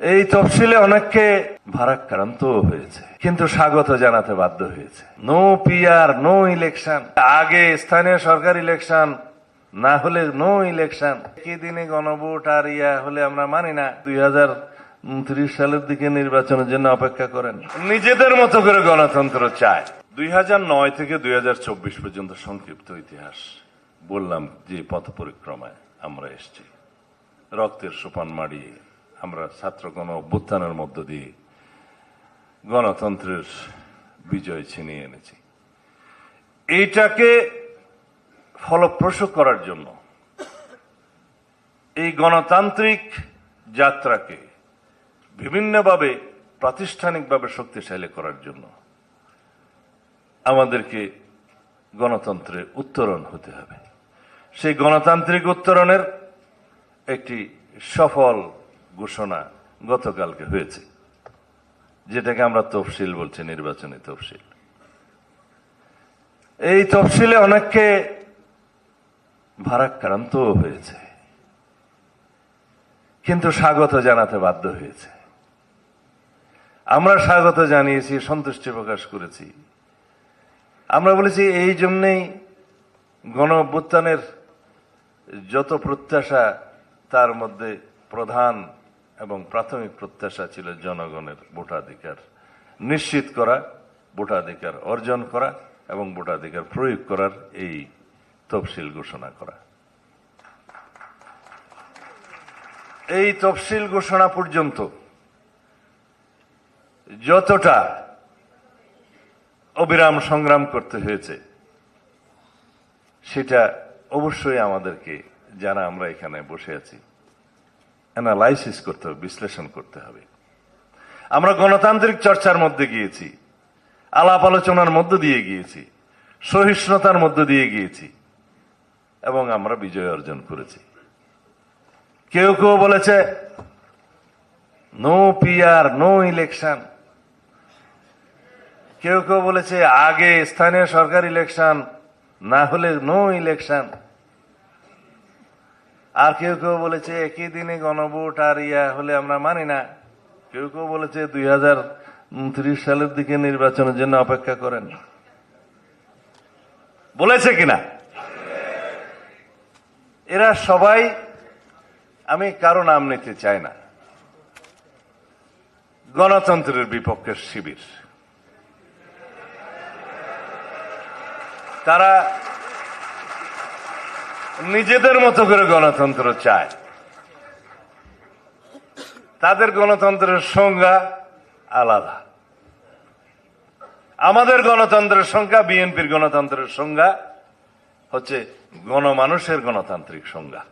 এই তফসিলে অনেককে ভারাক্রান্ত হয়েছে, কিন্তু স্বাগত জানাতে বাধ্য হয়েছে। নো পিআর নো ইলেকশন আগে স্থানীয় সরকার ইলেকশন না হলে নো ইলেকশন কি দিনে গণভোট আর ইয়া হলে আমরা মানি না। দুই হাজার উনত্রিশ সালের দিকে নির্বাচনের জন্য অপেক্ষা করেন। নিজেদের মতো করে গণতন্ত্র চায়। দুই হাজার নয় থেকে দুই হাজার চব্বিশ পর্যন্ত সংক্ষিপ্ত ইতিহাস। বললাম যে পথ পরিক্রমায় আমরা এসেছি। রক্তের সোপান মাড়িয়ে আমরা ছাত্র গণ অভ্যুত্থানের মধ্য দিয়ে গণতন্ত্রের বিজয় ছিনিয়ে এনেছি। এইটাকে ফলপ্রসূ করার জন্য এই গণতান্ত্রিক যাত্রাকে বিভিন্নভাবে, প্রাতিষ্ঠানিকভাবে শক্তিশালী করার জন্য আমাদেরকে গণতন্ত্রে উত্তরণ হতে হবে। সেই গণতান্ত্রিক উত্তরণের একটি সফল ঘোষণা গতকালকে হয়েছে, যেটাকে আমরা তফসিল বলছি, নির্বাচনী তফসিল। এই তফসিলে অনেককে ভারাক্রান্ত হয়েছে, কিন্তু স্বাগত জানাতে বাধ্য হয়েছে। আমরা স্বাগত জানিয়েছি, সন্তুষ্টি প্রকাশ করেছি। আমরা বলেছি, এই জন্যেই গণ যত প্রত্যাশা, তার মধ্যে প্রধান এবং প্রাথমিক প্রত্যাশা ছিল জনগণের ভোটাধিকার নিশ্চিত করা, ভোটাধিকার অর্জন করা এবং ভোটাধিকার প্রয়োগ করার এই তফসিল ঘোষণা করা। এই তফসিল ঘোষণা পর্যন্ত যতটা অবিরাম সংগ্রাম করতে হয়েছে, সেটা অবশ্যই আমাদেরকে যারা আমরা এখানে বসে আছি। অ্যানালাইসিস করতে হবে, বিশ্লেষণ করতে হবে। আমরা গণতান্ত্রিক চর্চার মধ্যে গিয়েছি, আলাপ আলোচনার মধ্য দিয়ে গিয়েছি, সহিষ্ণুতার মধ্য দিয়ে গিয়েছি, এবং আমরা বিজয় অর্জন করেছি। কেউ কেউ বলেছে নো পিআর নো ইলেকশন কেউ কেউ বলেছে, আগে স্থানীয় সরকার ইলেকশন না হলে নো ইলেকশন আর কেউ কেউ বলেছে, একই দিনে গণভোট আর ইয়া হলে আমরা মানি না। কেউ কেউ বলেছে, দুই হাজার উনত্রিশ সালের দিকে নির্বাচনের জন্য অপেক্ষা করেন। বলেছে কিনা? এরা সবাই, আমি কারও নাম নিতে চাই না। গণতন্ত্রের বিপক্ষের শিবির। তারা নিজেদের মতো করে গণতন্ত্র চায়। তাদের গণতন্ত্রের সংজ্ঞা আলাদা। আমাদের গণতন্ত্রের সংজ্ঞা, বিএনপির গণতন্ত্রের সংজ্ঞা হচ্ছে গণমানুষের গণতান্ত্রিক সংজ্ঞা।